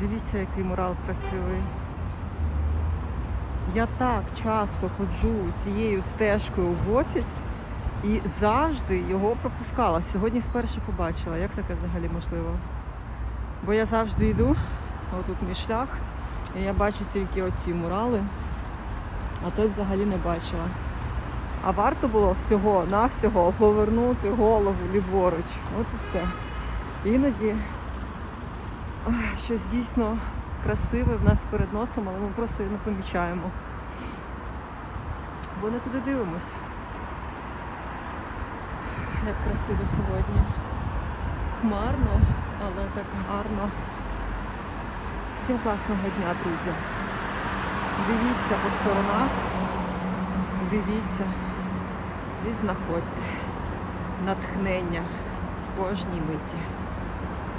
Дивіться, який мурал красивий. Я так часто ходжу цією стежкою в офіс і завжди його пропускала. Сьогодні вперше побачила. Як таке взагалі можливо? Бо я завжди йду, отут мій шлях, і я бачу тільки оці мурали, а той взагалі не бачила. А варто було всього-навсього повернути голову ліворуч. От і все. Іноді щось дійсно красиве в нас перед носом, але ми просто його не помічаємо. Бо не туди дивимось. Як красиво сьогодні. Хмарно, але так гарно. Всім класного дня, друзі. Дивіться по сторонах, дивіться і знаходьте натхнення в кожній миті.